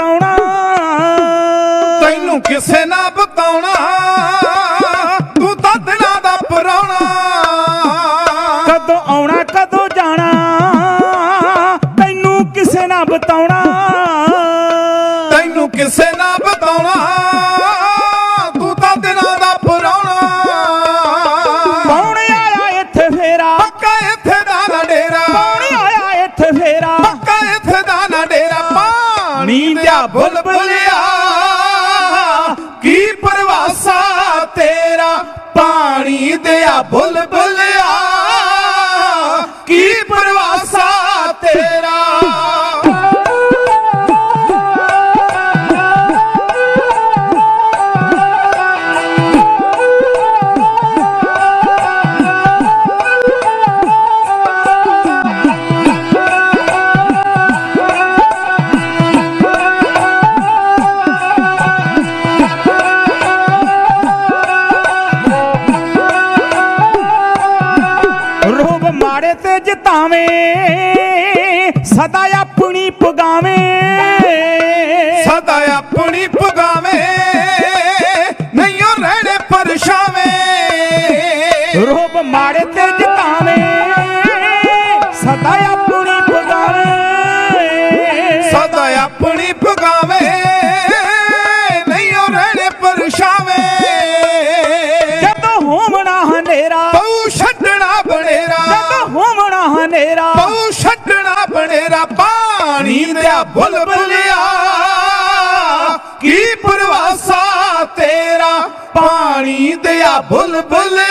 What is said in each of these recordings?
ਬਤਾਉਣਾ। ਤੈਨੂੰ ਕਿਸੇ ਨਾ ਬਤਾਉਣਾ। ਦਿਆ ਬੁਲਬੁਲਿਆ ਕੀ ਪਰਵਾਸਾ ਤੇਰਾ? ਪਾਣੀ ਦਿਆ ਬੁਲਬੁਲਿਆ ਕੀ ਪਰਵਾਸਾ ਤੇਰਾ? ਜਿਤਾਵੇਂ ਸਦਾ ਆਪਣੀ ਪਗਾਵੇਂ। ਸਦਾ ਆਪਣੀ ਪਗਾਵੇਂ ਨਹੀਂ ਉਹ ਰਹਿਣੇ ਪਰਛਾਵੇਂ। ਰੋਬ ਮਾੜੇ ਤੇ ਜਿਤਾਵੇਂ ਸਦਾ ਆਪਣੀ ਬਨੇਰਾ ਪਾਣੀ ਦਿਆ ਬੁਲਬੁਲਿਆ ਕੀ ਪਰਵਾਸਾ ਤੇਰਾ? ਪਾਣੀ ਦਿਆ ਬੁਲਬੁਲਿਆ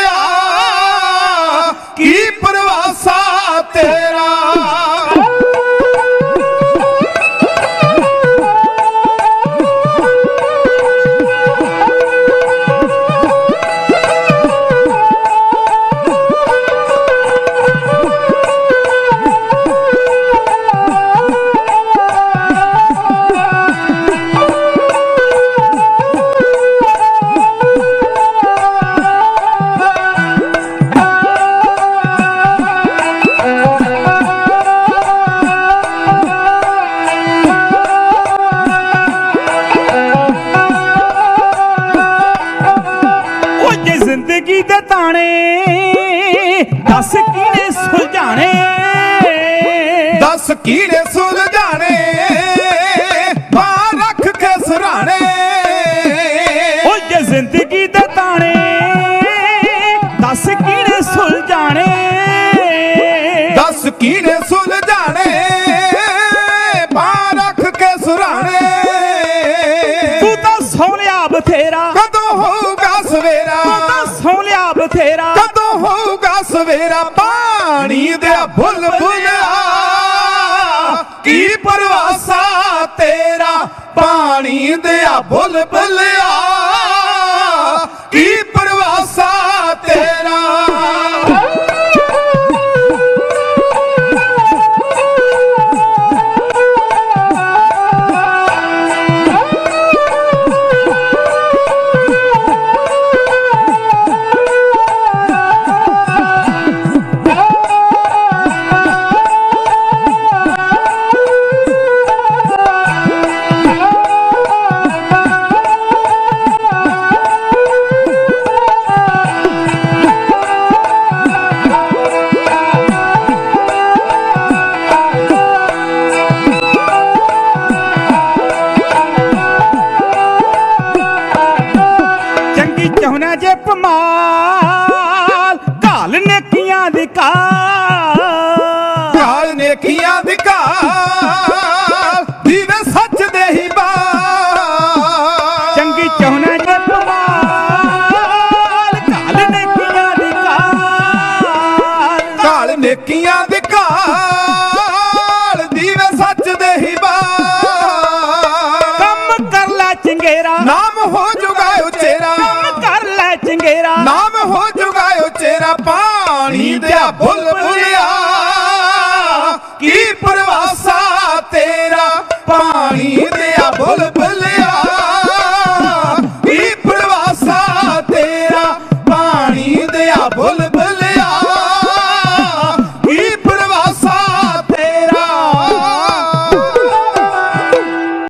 ਤਾਣੇ ਦੱਸ ਕਿਹਨੇ ਸੁਲਝਾਣੇ? ਦਸ ਕੀੜੇ ਸੁਲਝਾਣੇ? ਬਾਹਰ ਰੱਖ ਕੇ ਸਰਾਣੇ। ਉਹ ਜੇ ਜ਼ਿੰਦਗੀ ਦੇ ਤਾਣੇ ਦੱਸ ਕਿਹਨੇ ਸੁਲਝਾਣੇ? ਦਸ ਕੀੜੇ ਸੁਲਝਾਣੇ? ਬਾਹਰ ਰੱਖ ਕੇ ਸਰਾਣੇ। ਤੂੰ ਤਾਂ ਸੌ ਲਿਆ ਬਥੇਰਾ। ਦੇ ਬੁਲਬੁਲਿਆ ਕੀ ਪਰਵਾਸਾ ਤੇਰਾ? ਪਾਣੀ ਦਿਆ ਭੁੱਲ ਕੀ पानी दे बुलबुलिया